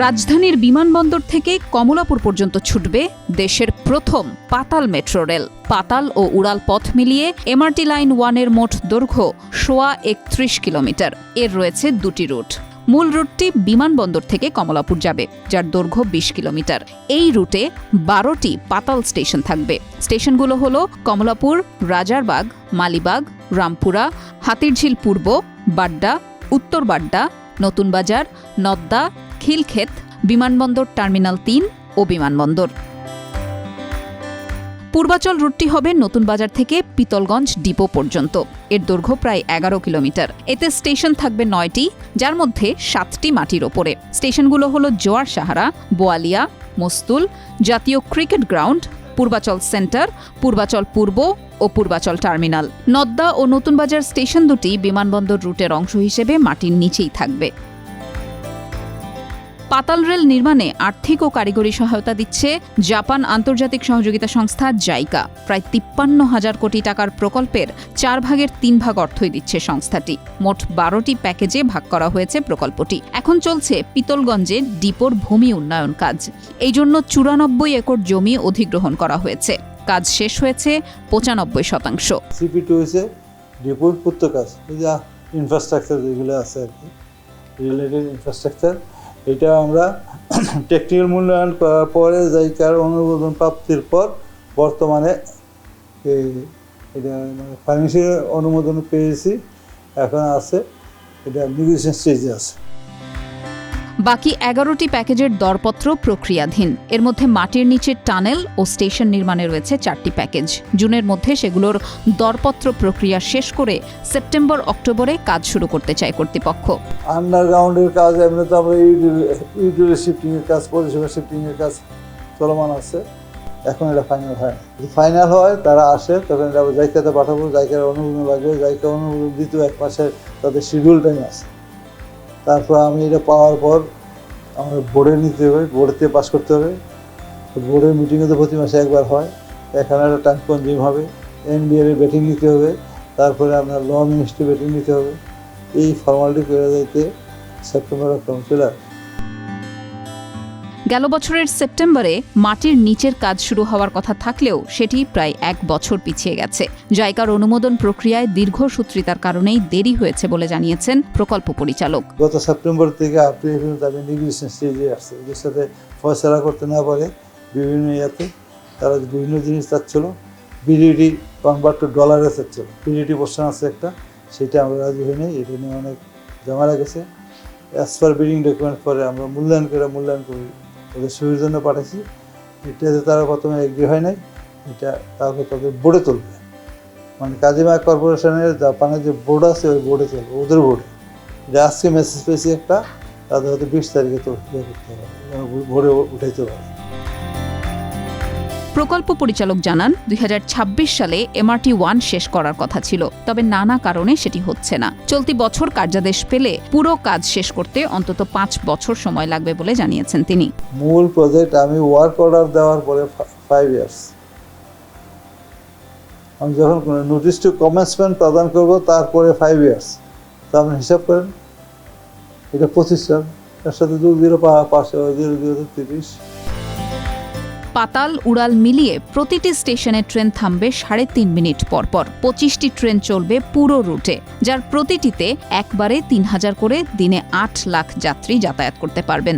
রাজধানীর বিমানবন্দর থেকে কমলাপুর পর্যন্ত ছুটবে দেশের প্রথম পাতাল মেট্রো রেল। পাতাল ও উড়াল পথ মিলিয়ে এমআরটি লাইন ওয়ানের মোট দৈর্ঘ্য সোয়া একত্রিশ কিলোমিটার। এর রয়েছে দুটি রুট। মূল রুটটি বিমানবন্দর থেকে কমলাপুর যাবে, যার দৈর্ঘ্য বিশ কিলোমিটার। এই রুটে বারোটি পাতাল স্টেশন থাকবে। স্টেশনগুলো হল কমলাপুর, রাজারবাগ, মালিবাগ, রামপুরা, হাতিরঝিল পূর্ব, বাড্ডা, উত্তর বাড্ডা, নতুন বাজার, নদ্দা খিলক্ষেত, বিমানবন্দর টার্মিনাল তিন ও বিমানবন্দর। পূর্বাচল রুটটি হবে নতুন বাজার থেকে পিতলগঞ্জ ডিপো পর্যন্ত। এর দৈর্ঘ্য প্রায় এগারো কিলোমিটার। এতে স্টেশন থাকবে নয়টি, যার মধ্যে সাতটি মাটির ওপরে। স্টেশনগুলো হলো জোয়ার সাহারা, বোয়ালিয়া, মস্তুল, জাতীয় cricket ground, Purbachal centre, Purbachal পূর্ব ও পূর্বাচল টার্মিনাল। নদ্দা ও নতুন বাজার স্টেশন দুটি বিমানবন্দর রুটের অংশ হিসেবে মাটির নিচেই থাকবে। পাতাল রেল নির্মাণে আর্থিক ও কারিগরি সহায়তা দিচ্ছে জাপান আন্তর্জাতিক সহযোগিতা সংস্থা জাইকা। প্রায় তিপ্পান্ন হাজার কোটি টাকার প্রকল্পের চার ভাগের তিন ভাগ অর্থই দিচ্ছে সংস্থাটি। মোট বারোটি প্যাকেজে ভাগ করা হয়েছে প্রকল্পটি। এখন চলছে পিতলগঞ্জে ডিপোর ভূমি উন্নয়ন কাজ। এই জন্য চুরানব্বই একর জমি অধিগ্রহণ করা হয়েছে। কাজ শেষ হয়েছে পঁচানব্বই শতাংশ। ইনফ্রাস্ট্রাকচার যেগুলো আছে আর কি রিলেটেড ইনফ্রাস্ট্রাকচার এটা আমরা টেকনিক্যাল মূল্যায়ন করার পরে জায়গার অনুমোদন প্রাপ্তির পর বর্তমানে এই এটা মানে অনুমোদন পেয়েছি, এখন আছে, এটা নিউগেশন স্টেজে আছে। বাকি এগারোটি প্যাকেজের দরপত্র প্রক্রিয়াধীন। এর মধ্যে মাটির নিচে টানেল ও স্টেশন নির্মাণে রয়েছে চারটি প্যাকেজ। জুনের মধ্যে সেগুলোর দরপত্র প্রক্রিয়া শেষ করে সেপ্টেম্বর, অক্টোবরে কাজ শুরু করতে চায় কর্তৃপক্ষ। আন্ডারগ্রাউন্ডের কাজ, এমনি তো আমরা ইউটিউবের কাজ পরিষেবা কাজ চলমান আছে। এখন এটা ফাইনাল হয় ফাইনাল হয়, তারা আসে, তখন এটা পাঠাবো। জায়গার অনুমোদন লাগবে। জায়গা অনুমোদন দ্বিতীয় এক মাসের তাদের শিডিউল টাইম আছে। তারপর আমি এটা পাওয়ার পর আমার বোর্ডে নিতে হবে বোর্ডেতে পাস করতে হবে। বোর্ডের মিটিংয়ে তো প্রতি মাসে একবার হয়। এখানে একটা টাইম কনজিউম হবে এনবিআর এর ব্যাটিং নিতে হবে, তারপরে আপনার ল মিনিস্ট্রি ব্যাটিং নিতে হবে। এই ফর্মালিটি করে যাইতে সেপ্টেম্বর অক্টোবর চলে আসে গেল বছরের সেপ্টেম্বরে মাটির নিচের কাজ শুরু হওয়ার কথা থাকলেও সেটি প্রায় এক বছর পিছিয়ে গেছে। জায়গার অনুমোদন প্রক্রিয়ায় দীর্ঘসূত্রিতার কারণেই দেরি হয়েছে বলে জানিয়েছেন প্রকল্প পরিচালক। গত সেপ্টেম্বর থেকে আমি স্টেজে আসছে। এদের সাথে ফয়সলা করতে না পারে বিভিন্ন ইয়াতে। তারা বিভিন্ন জিনিস চাচ্ছিল। বিডিডি কনভার্ট টু ডলারে চাচ্ছিল। বিডিডি পোর্শন আছে একটা। সেটা আমরা রাজি হই এটা নিয়ে অনেক জমা গেছে। অ্যাজ পার বিডিং ডকুমেন্ট পরে আমরা মূল্যায়ন করে মূল্যায়ন করি। ওদের সুবিধার জন্য পাঠাইছি। এটাতে তারা প্রথমে এগ্রি হয় নাই, এটা তারপর তাদের বোর্ডে তুলবে। মানে কাজিমা কর্পোরেশনের জাপানের যে বোর্ড আছে, ওই বোর্ডে চলবে ওদের বোর্ডে যে আজকে মেসেজ পেয়েছি একটা, তাদের হয়তো বিশ তারিখে তো ইয়ে করতে হবে ভোরে উঠাইতে হবে প্রকল্প পরিচালক জানান দু হাজার ছাব্বিশ সালে এমআরটি ওয়ান শেষ করার কথা ছিল, তবে নানা কারণে সেটি হচ্ছে না। চলতি বছর কার্যাদেশ পেলে পুরো কাজ শেষ করতে অন্তত পাঁচ বছর সময় লাগবে বলে জানিয়েছেন তিনি। মূল প্রজেক্ট আমি ওয়ার্ক অর্ডার দেওয়ার পরে ফাইভ ইয়ার্স আমি যখন নোটিশ টু কমেন্সমেন্ট প্রদান করব, তারপরে ফাইভ ইয়ার্স তো আপনি হিসাব করেন? এটা পঁচিশ সাল তার সাথে দু জিরো পাঁচশো জিরো জিরো, তিরিশ। পাতাল উড়াল মিলিয়ে প্রতিটি স্টেশনে ট্রেন থামবে সাড়ে তিন মিনিট পর পর পঁচিশটি ট্রেন চলবে পুরো রুটে, যার প্রতিটিতে একবারে তিন হাজার করে দিনে আট লাখ যাত্রী যাতায়াত করতে পারবেন।